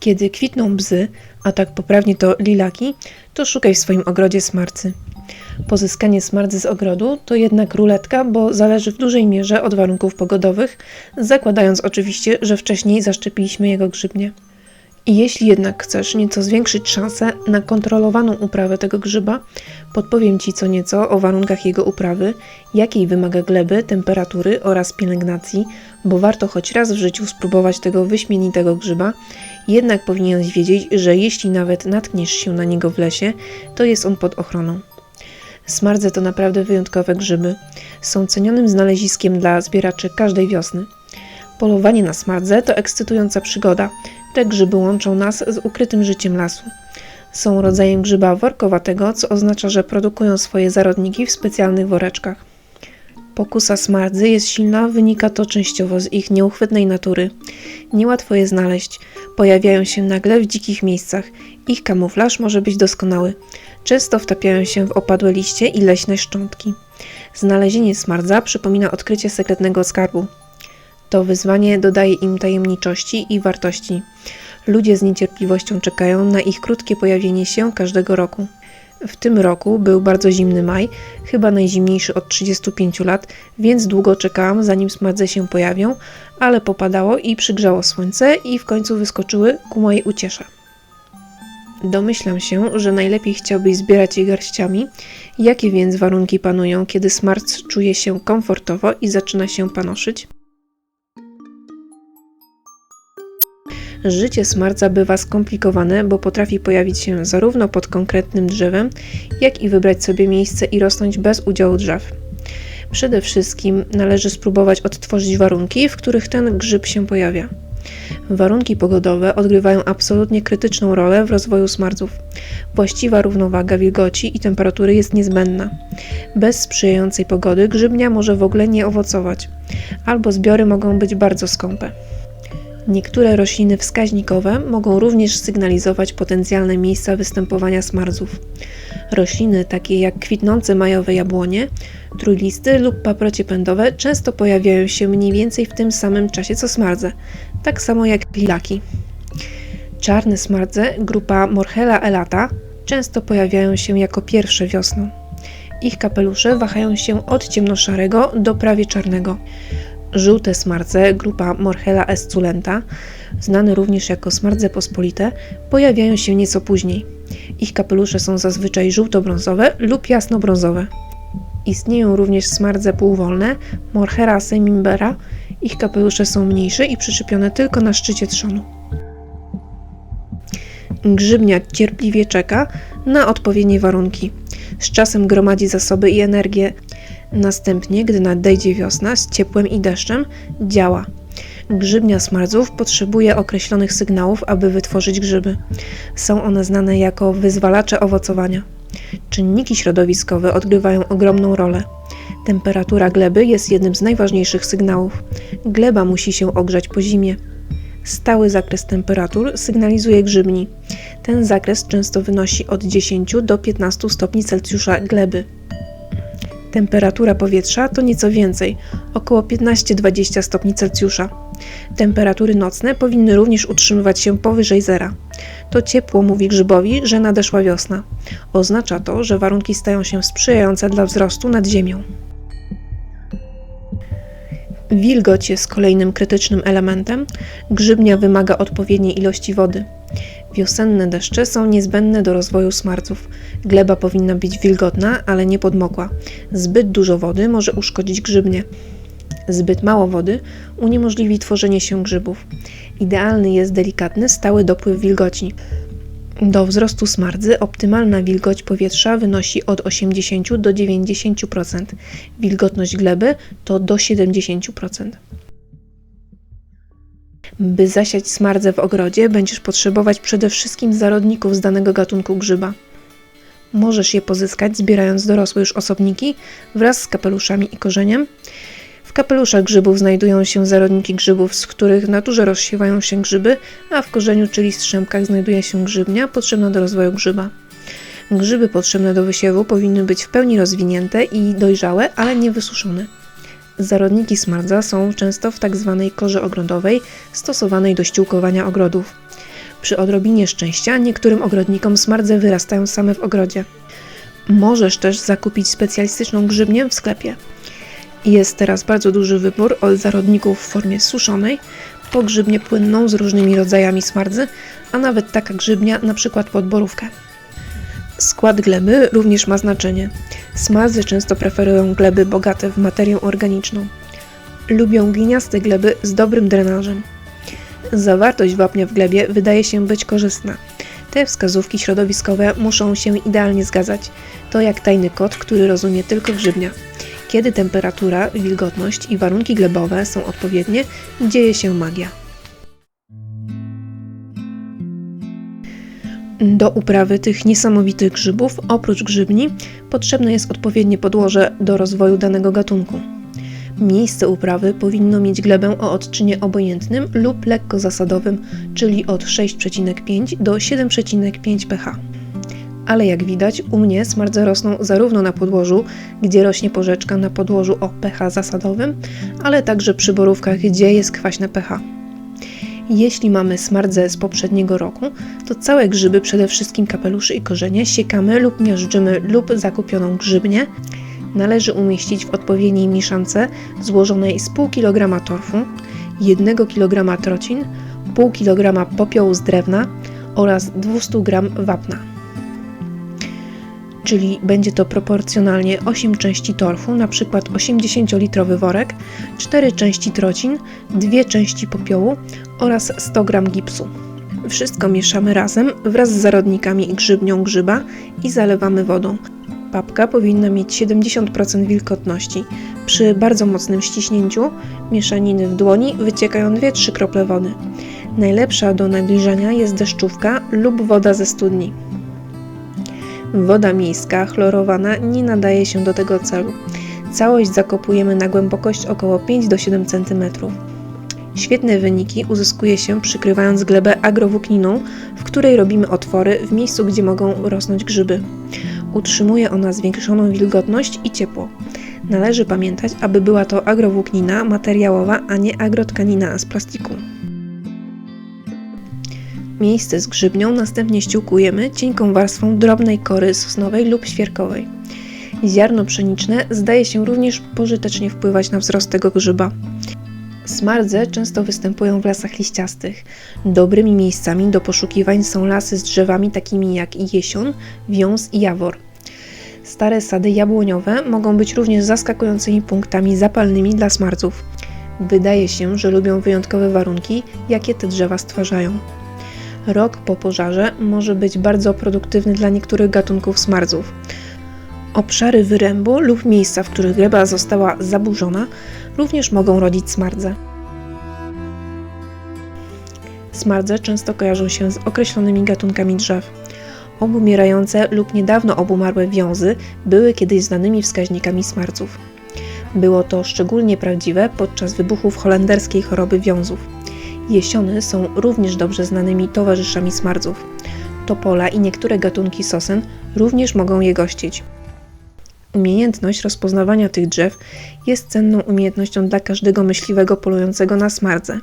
Kiedy kwitną bzy, a tak poprawnie to lilaki, to szukaj w swoim ogrodzie smarcy. Pozyskanie smardzy z ogrodu to jednak ruletka, bo zależy w dużej mierze od warunków pogodowych, zakładając oczywiście, że wcześniej zaszczepiliśmy jego grzybnie. Jeśli jednak chcesz nieco zwiększyć szansę na kontrolowaną uprawę tego grzyba, podpowiem Ci co nieco o warunkach jego uprawy, jakiej wymaga gleby, temperatury oraz pielęgnacji, bo warto choć raz w życiu spróbować tego wyśmienitego grzyba, jednak powinieneś wiedzieć, że jeśli nawet natkniesz się na niego w lesie, to jest on pod ochroną. Smardze to naprawdę wyjątkowe grzyby. Są cenionym znaleziskiem dla zbieraczy każdej wiosny. Polowanie na smardze to ekscytująca przygoda. Te grzyby łączą nas z ukrytym życiem lasu. Są rodzajem grzyba workowatego, co oznacza, że produkują swoje zarodniki w specjalnych woreczkach. Pokusa smardzy jest silna, wynika to częściowo z ich nieuchwytnej natury. Niełatwo je znaleźć. Pojawiają się nagle w dzikich miejscach. Ich kamuflaż może być doskonały. Często wtapiają się w opadłe liście i leśne szczątki. Znalezienie smardza przypomina odkrycie sekretnego skarbu. To wyzwanie dodaje im tajemniczości i wartości. Ludzie z niecierpliwością czekają na ich krótkie pojawienie się każdego roku. W tym roku był bardzo zimny maj, chyba najzimniejszy od 35 lat, więc długo czekałam, zanim smardze się pojawią, ale popadało i przygrzało słońce i w końcu wyskoczyły ku mojej uciesze. Domyślam się, że najlepiej chciałbyś zbierać je garściami. Jakie więc warunki panują, kiedy smarc czuje się komfortowo i zaczyna się panoszyć? Życie smarca bywa skomplikowane, bo potrafi pojawić się zarówno pod konkretnym drzewem, jak i wybrać sobie miejsce i rosnąć bez udziału drzew. Przede wszystkim należy spróbować odtworzyć warunki, w których ten grzyb się pojawia. Warunki pogodowe odgrywają absolutnie krytyczną rolę w rozwoju smardzów. Właściwa równowaga wilgoci i temperatury jest niezbędna. Bez sprzyjającej pogody grzybnia może w ogóle nie owocować, albo zbiory mogą być bardzo skąpe. Niektóre rośliny wskaźnikowe mogą również sygnalizować potencjalne miejsca występowania smardzów. Rośliny takie jak kwitnące majowe jabłonie, trójlisty lub paprocie pędowe często pojawiają się mniej więcej w tym samym czasie co smardze, tak samo jak lilaki. Czarne smardze, grupa Morchella elata, często pojawiają się jako pierwsze wiosną. Ich kapelusze wahają się od ciemnoszarego do prawie czarnego. Żółte smarce, grupa Morchella esculenta, znane również jako smarce pospolite, pojawiają się nieco później. Ich kapelusze są zazwyczaj żółto-brązowe lub jasno-brązowe. Istnieją również smardze półwolne, Morchera semimbera. Ich kapelusze są mniejsze i przyczepione tylko na szczycie trzonu. Grzybnia cierpliwie czeka na odpowiednie warunki. Z czasem gromadzi zasoby i energię. Następnie, gdy nadejdzie wiosna z ciepłem i deszczem, działa. Grzybnia smardzów potrzebuje określonych sygnałów, aby wytworzyć grzyby. Są one znane jako wyzwalacze owocowania. Czynniki środowiskowe odgrywają ogromną rolę. Temperatura gleby jest jednym z najważniejszych sygnałów. Gleba musi się ogrzać po zimie. Stały zakres temperatur sygnalizuje grzybni. Ten zakres często wynosi od 10 do 15 stopni Celsjusza gleby. Temperatura powietrza to nieco więcej, około 15-20 stopni Celsjusza. Temperatury nocne powinny również utrzymywać się powyżej zera. To ciepło mówi grzybowi, że nadeszła wiosna. Oznacza to, że warunki stają się sprzyjające dla wzrostu nad ziemią. Wilgoć jest kolejnym krytycznym elementem. Grzybnia wymaga odpowiedniej ilości wody. Wiosenne deszcze są niezbędne do rozwoju smarców. Gleba powinna być wilgotna, ale nie podmokła. Zbyt dużo wody może uszkodzić grzybnie. Zbyt mało wody uniemożliwi tworzenie się grzybów. Idealny jest delikatny, stały dopływ wilgoci. Do wzrostu smardzy optymalna wilgoć powietrza wynosi od 80 do 90%. Wilgotność gleby to do 70%. By zasiać smardzę w ogrodzie, będziesz potrzebować przede wszystkim zarodników z danego gatunku grzyba. Możesz je pozyskać zbierając dorosłe już osobniki wraz z kapeluszami i korzeniem. W kapeluszach grzybów znajdują się zarodniki grzybów, z których w naturze rozsiewają się grzyby, a w korzeniu, czyli strzępkach, znajduje się grzybnia potrzebna do rozwoju grzyba. Grzyby potrzebne do wysiewu powinny być w pełni rozwinięte i dojrzałe, ale nie wysuszone. Zarodniki smardza są często w tak zwanej korze ogrodowej, stosowanej do ściółkowania ogrodów. Przy odrobinie szczęścia niektórym ogrodnikom smardze wyrastają same w ogrodzie. Możesz też zakupić specjalistyczną grzybnię w sklepie. Jest teraz bardzo duży wybór od zarodników w formie suszonej, po grzybnię płynną z różnymi rodzajami smardzy, a nawet taka grzybnia na przykład pod borówkę. Skład gleby również ma znaczenie. Smardzy często preferują gleby bogate w materię organiczną. Lubią gliniaste gleby z dobrym drenażem. Zawartość wapnia w glebie wydaje się być korzystna. Te wskazówki środowiskowe muszą się idealnie zgadzać. To jak tajny kod, który rozumie tylko grzybnia. Kiedy temperatura, wilgotność i warunki glebowe są odpowiednie, dzieje się magia. Do uprawy tych niesamowitych grzybów, oprócz grzybni, potrzebne jest odpowiednie podłoże do rozwoju danego gatunku. Miejsce uprawy powinno mieć glebę o odczynie obojętnym lub lekko zasadowym, czyli od 6,5 do 7,5 pH. Ale jak widać, u mnie smardze rosną zarówno na podłożu, gdzie rośnie porzeczka na podłożu o pH zasadowym, ale także przy borówkach, gdzie jest kwaśne pH. Jeśli mamy smardze z poprzedniego roku, to całe grzyby, przede wszystkim kapelusze i korzenie, siekamy lub miażdżymy lub zakupioną grzybnię. Należy umieścić w odpowiedniej mieszance złożonej z pół kg torfu, 1 kg trocin, pół kg popiołu z drewna oraz 200 g wapna. Czyli będzie to proporcjonalnie 8 części torfu, przykład 80-litrowy worek, 4 części trocin, 2 części popiołu oraz 100 g gipsu. Wszystko mieszamy razem wraz z zarodnikami i grzybnią grzyba i zalewamy wodą. Papka powinna mieć 70% wilgotności. Przy bardzo mocnym ściśnięciu mieszaniny w dłoni wyciekają 2-3 krople wody. Najlepsza do nabliżania jest deszczówka lub woda ze studni. Woda miejska, chlorowana, nie nadaje się do tego celu. Całość zakopujemy na głębokość około 5 do 7 cm. Świetne wyniki uzyskuje się przykrywając glebę agrowłókniną, w której robimy otwory w miejscu, gdzie mogą rosnąć grzyby. Utrzymuje ona zwiększoną wilgotność i ciepło. Należy pamiętać, aby była to agrowłóknina materiałowa, a nie agrotkanina z plastiku. Miejsce z grzybnią następnie ściółkujemy cienką warstwą drobnej kory sosnowej lub świerkowej. Ziarno pszeniczne zdaje się również pożytecznie wpływać na wzrost tego grzyba. Smardze często występują w lasach liściastych. Dobrymi miejscami do poszukiwań są lasy z drzewami takimi jak jesion, wiąz i jawor. Stare sady jabłoniowe mogą być również zaskakującymi punktami zapalnymi dla smardzów. Wydaje się, że lubią wyjątkowe warunki, jakie te drzewa stwarzają. Rok po pożarze może być bardzo produktywny dla niektórych gatunków smardzów. Obszary wyrębu lub miejsca, w których gleba została zaburzona, również mogą rodzić smardze. Smardze często kojarzą się z określonymi gatunkami drzew. Obumierające lub niedawno obumarłe wiązy były kiedyś znanymi wskaźnikami smarców. Było to szczególnie prawdziwe podczas wybuchów holenderskiej choroby wiązów. Jesiony są również dobrze znanymi towarzyszami smardzów. Topola i niektóre gatunki sosen również mogą je gościć. Umiejętność rozpoznawania tych drzew jest cenną umiejętnością dla każdego myśliwego polującego na smardze.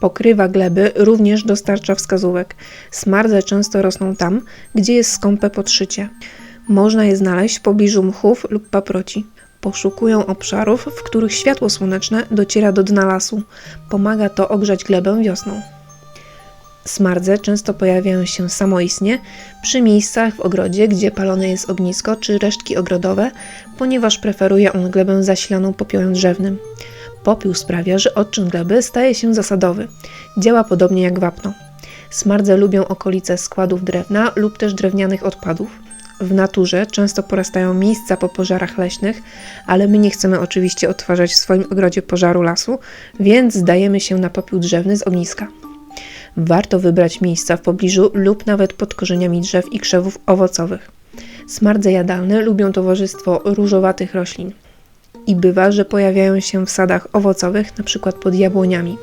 Pokrywa gleby również dostarcza wskazówek. Smardze często rosną tam, gdzie jest skąpe podszycie. Można je znaleźć w pobliżu mchów lub paproci. Poszukują obszarów, w których światło słoneczne dociera do dna lasu. Pomaga to ogrzać glebę wiosną. Smardze często pojawiają się samoistnie przy miejscach w ogrodzie, gdzie palone jest ognisko czy resztki ogrodowe, ponieważ preferuje on glebę zasilaną popiołem drzewnym. Popiół sprawia, że odczyn gleby staje się zasadowy. Działa podobnie jak wapno. Smardze lubią okolice składów drewna lub też drewnianych odpadów. W naturze często porastają miejsca po pożarach leśnych, ale my nie chcemy oczywiście odtwarzać w swoim ogrodzie pożaru lasu, więc zdajemy się na popiół drzewny z ogniska. Warto wybrać miejsca w pobliżu lub nawet pod korzeniami drzew i krzewów owocowych. Smardze jadalne lubią towarzystwo różowatych roślin. I bywa, że pojawiają się w sadach owocowych, np. pod jabłoniami.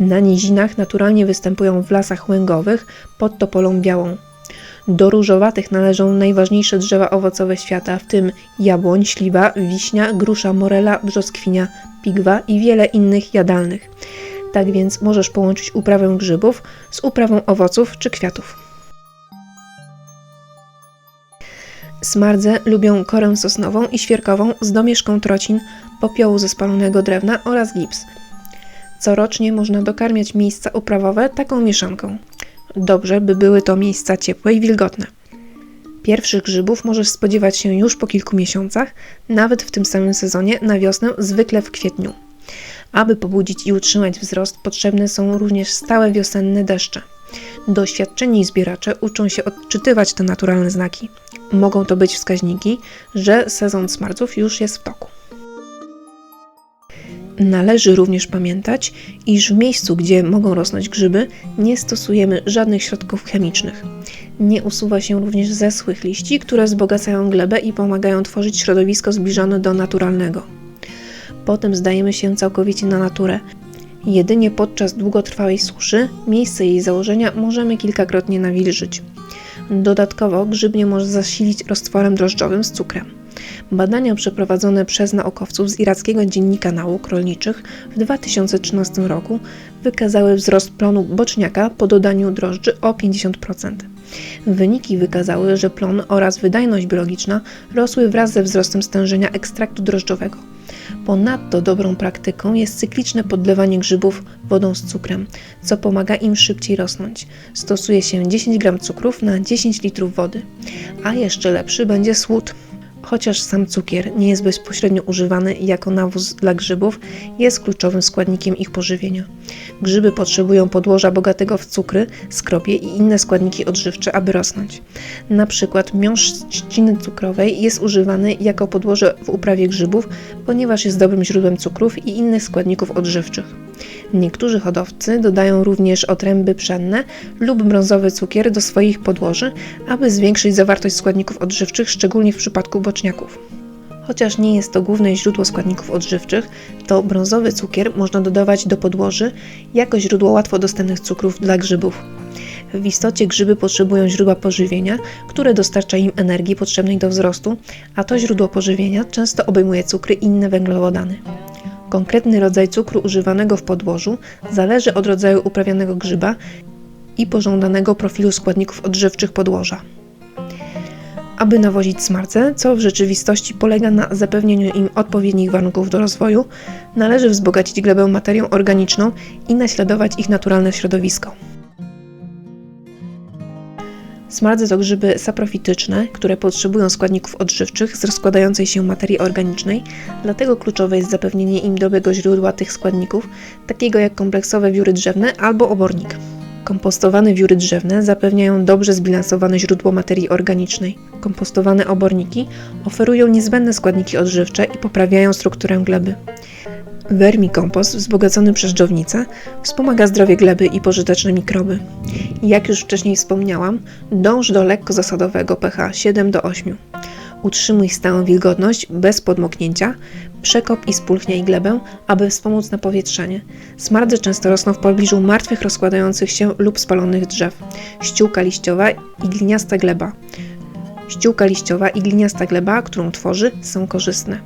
Na nizinach naturalnie występują w lasach łęgowych pod topolą białą. Do różowatych należą najważniejsze drzewa owocowe świata, w tym jabłoń, śliwa, wiśnia, grusza, morela, brzoskwinia, pigwa i wiele innych jadalnych. Tak więc możesz połączyć uprawę grzybów z uprawą owoców czy kwiatów. Smardze lubią korę sosnową i świerkową z domieszką trocin, popiołu ze spalonego drewna oraz gips. Corocznie można dokarmiać miejsca uprawowe taką mieszanką. Dobrze, by były to miejsca ciepłe i wilgotne. Pierwszych grzybów możesz spodziewać się już po kilku miesiącach, nawet w tym samym sezonie na wiosnę, zwykle w kwietniu. Aby pobudzić i utrzymać wzrost, potrzebne są również stałe wiosenne deszcze. Doświadczeni zbieracze uczą się odczytywać te naturalne znaki. Mogą to być wskaźniki, że sezon smarców już jest w toku. Należy również pamiętać, iż w miejscu, gdzie mogą rosnąć grzyby, nie stosujemy żadnych środków chemicznych. Nie usuwa się również zeschłych liści, które wzbogacają glebę i pomagają tworzyć środowisko zbliżone do naturalnego. Potem zdajemy się całkowicie na naturę. Jedynie podczas długotrwałej suszy miejsce jej założenia możemy kilkakrotnie nawilżyć. Dodatkowo grzybnie może zasilić roztworem drożdżowym z cukrem. Badania przeprowadzone przez naukowców z irackiego Dziennika Nauk Rolniczych w 2013 roku wykazały wzrost plonu boczniaka po dodaniu drożdży o 50%. Wyniki wykazały, że plon oraz wydajność biologiczna rosły wraz ze wzrostem stężenia ekstraktu drożdżowego. Ponadto dobrą praktyką jest cykliczne podlewanie grzybów wodą z cukrem, co pomaga im szybciej rosnąć. Stosuje się 10 g cukrów na 10 litrów wody. A jeszcze lepszy będzie słód. Chociaż sam cukier nie jest bezpośrednio używany jako nawóz dla grzybów, jest kluczowym składnikiem ich pożywienia. Grzyby potrzebują podłoża bogatego w cukry, skropie i inne składniki odżywcze, aby rosnąć. Na przykład miąższ trzciny cukrowej jest używany jako podłoże w uprawie grzybów, ponieważ jest dobrym źródłem cukrów i innych składników odżywczych. Niektórzy hodowcy dodają również otręby pszenne lub brązowy cukier do swoich podłoży, aby zwiększyć zawartość składników odżywczych, szczególnie w przypadku boczniaków. Chociaż nie jest to główne źródło składników odżywczych, to brązowy cukier można dodawać do podłoży jako źródło łatwo dostępnych cukrów dla grzybów. W istocie grzyby potrzebują źródła pożywienia, które dostarcza im energii potrzebnej do wzrostu, a to źródło pożywienia często obejmuje cukry i inne węglowodany. Konkretny rodzaj cukru używanego w podłożu zależy od rodzaju uprawianego grzyba i pożądanego profilu składników odżywczych podłoża. Aby nawozić smarce, co w rzeczywistości polega na zapewnieniu im odpowiednich warunków do rozwoju, należy wzbogacić glebę materią organiczną i naśladować ich naturalne środowisko. Smardze to grzyby saprofityczne, które potrzebują składników odżywczych z rozkładającej się materii organicznej, dlatego kluczowe jest zapewnienie im dobrego źródła tych składników, takiego jak kompleksowe wióry drzewne albo obornik. Kompostowane wióry drzewne zapewniają dobrze zbilansowane źródło materii organicznej. Kompostowane oborniki oferują niezbędne składniki odżywcze i poprawiają strukturę gleby. Vermikompost wzbogacony przez dżownicę wspomaga zdrowie gleby i pożyteczne mikroby. Jak już wcześniej wspomniałam, dąż do lekko zasadowego pH 7 do 8. Utrzymuj stałą wilgotność bez podmoknięcia, przekop i spulchniaj glebę, aby wspomóc napowietrzenie. Smardze często rosną w pobliżu martwych rozkładających się lub spalonych drzew. Ściółka liściowa i gliniasta gleba. Ściółka liściowa i gliniasta gleba, którą tworzy, są korzystne.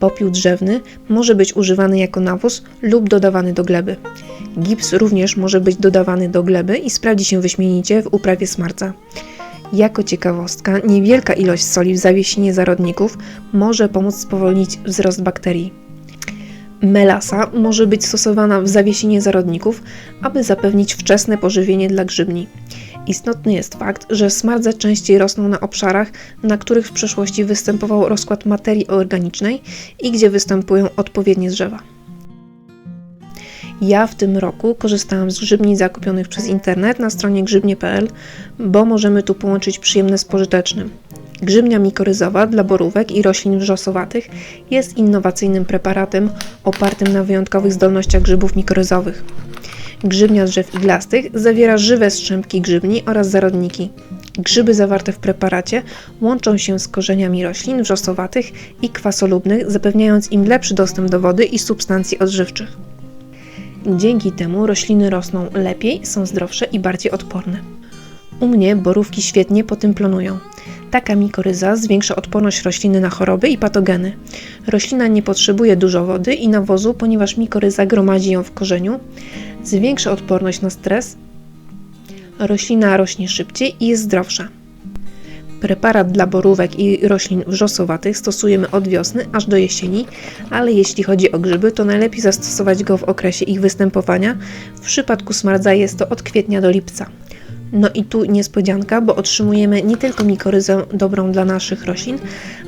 Popiół drzewny może być używany jako nawóz lub dodawany do gleby. Gips również może być dodawany do gleby i sprawdzi się wyśmienicie w uprawie smarca. Jako ciekawostka, niewielka ilość soli w zawiesinie zarodników może pomóc spowolnić wzrost bakterii. Melasa może być stosowana w zawiesinie zarodników, aby zapewnić wczesne pożywienie dla grzybni. Istotny jest fakt, że smardze częściej rosną na obszarach, na których w przeszłości występował rozkład materii organicznej i gdzie występują odpowiednie drzewa. Ja w tym roku korzystałam z grzybni zakupionych przez internet na stronie grzybnie.pl, bo możemy tu połączyć przyjemne z pożytecznym. Grzybnia mikoryzowa dla borówek i roślin wrzosowatych jest innowacyjnym preparatem opartym na wyjątkowych zdolnościach grzybów mikoryzowych. Grzybnia drzew iglastych zawiera żywe strzępki grzybni oraz zarodniki. Grzyby zawarte w preparacie łączą się z korzeniami roślin wrzosowatych i kwasolubnych, zapewniając im lepszy dostęp do wody i substancji odżywczych. Dzięki temu rośliny rosną lepiej, są zdrowsze i bardziej odporne. U mnie borówki świetnie po tym plonują. Taka mikoryza zwiększa odporność rośliny na choroby i patogeny. Roślina nie potrzebuje dużo wody i nawozu, ponieważ mikoryza gromadzi ją w korzeniu, zwiększa odporność na stres, roślina rośnie szybciej i jest zdrowsza. Preparat dla borówek i roślin wrzosowatych stosujemy od wiosny aż do jesieni, ale jeśli chodzi o grzyby, to najlepiej zastosować go w okresie ich występowania. W przypadku smardza jest to od kwietnia do lipca. No i tu niespodzianka, bo otrzymujemy nie tylko mikoryzę dobrą dla naszych roślin,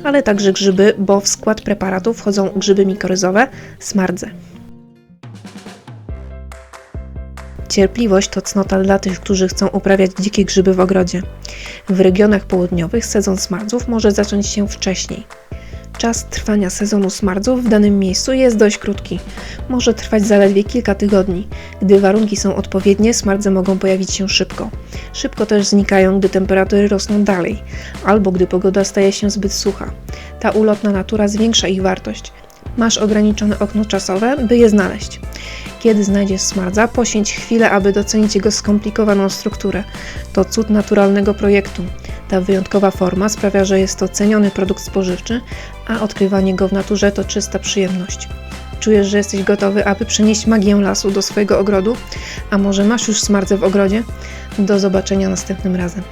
ale także grzyby, bo w skład preparatu wchodzą grzyby mikoryzowe, smardze. Cierpliwość to cnota dla tych, którzy chcą uprawiać dzikie grzyby w ogrodzie. W regionach południowych sezon smardzów może zacząć się wcześniej. Czas trwania sezonu smardzów w danym miejscu jest dość krótki. Może trwać zaledwie kilka tygodni. Gdy warunki są odpowiednie, smardze mogą pojawić się szybko. Szybko też znikają, gdy temperatury rosną dalej, albo gdy pogoda staje się zbyt sucha. Ta ulotna natura zwiększa ich wartość. Masz ograniczone okno czasowe, by je znaleźć. Kiedy znajdziesz smardza, poświęć chwilę, aby docenić jego skomplikowaną strukturę. To cud naturalnego projektu. Ta wyjątkowa forma sprawia, że jest to ceniony produkt spożywczy, a odkrywanie go w naturze to czysta przyjemność. Czujesz, że jesteś gotowy, aby przenieść magię lasu do swojego ogrodu? A może masz już smardze w ogrodzie? Do zobaczenia następnym razem.